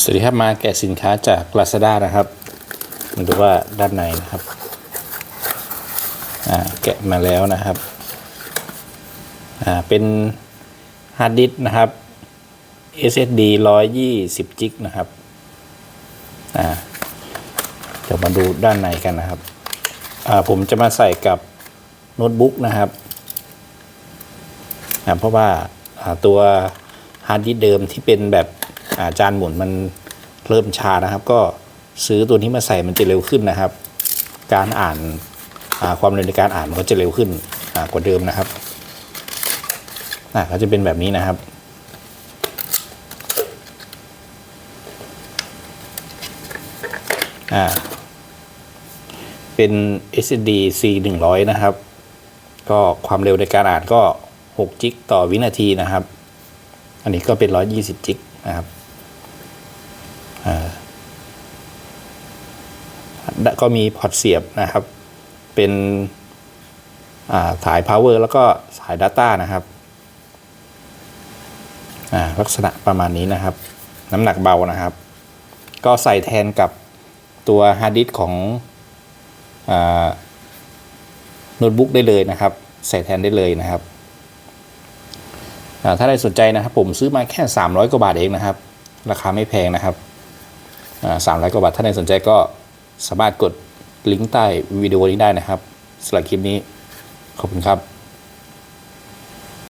สวัสดีครับมาแกะสินค้าจาก Lazada นะครับมาดูว่าด้านในนะครับอ่าแกะมาแล้วนะครับอ่าเป็นฮาร์ดดิสก์นะครับ SSD 120จิกนะครับอ่าเดี๋ยวมาดูด้านในกันนะครับอ่าผมจะมาใส่กับโน้ตบุ๊กนะครับอ่าเพราะว่าตัวฮาร์ดดิสก์เดิมที่เป็นแบบ อาจานหมุนมันเริ่มชานะครับ ก็ซื้อตัวนี้มาใส่มันจะเร็วขึ้นนะครับ การอ่านาความเร็วในการอ่านมันก็จะเร็วขึ้นกว่าเดิมนะครับอ่าก็จะเป็นแบบนี้นะครับเป็น SSD C 100นะครับ ก็ความเร็วในการอ่านก็6จิกต่อวินาทีนะครับ อันนี้ก็เป็น 120จิกนะครับอ่า ก็มีพอร์ตเสียบนะครับ เป็นาสาย power แล้วก็สาย data นะครับลักษณะประมาณนี้นะครับ น้ำหนักเบานะครับ ก็ใส่แทนกับตัวฮาร์ดดิสของโน้ตบุ๊กได้เลยนะครับ ใส่แทนได้เลยนะครับ ถ้าใครสนใจนะครับ ผมซื้อมาแค่ 300 กว่าบาทเองนะครับ ราคาไม่แพงนะครับสามร้อยกว่าบาท ถ้าใครสนใจก็ สามารถกดลิงก์ใต้วิดีโอนี้ได้นะครับสำหรับคลิปนี้ ขอบคุณครับ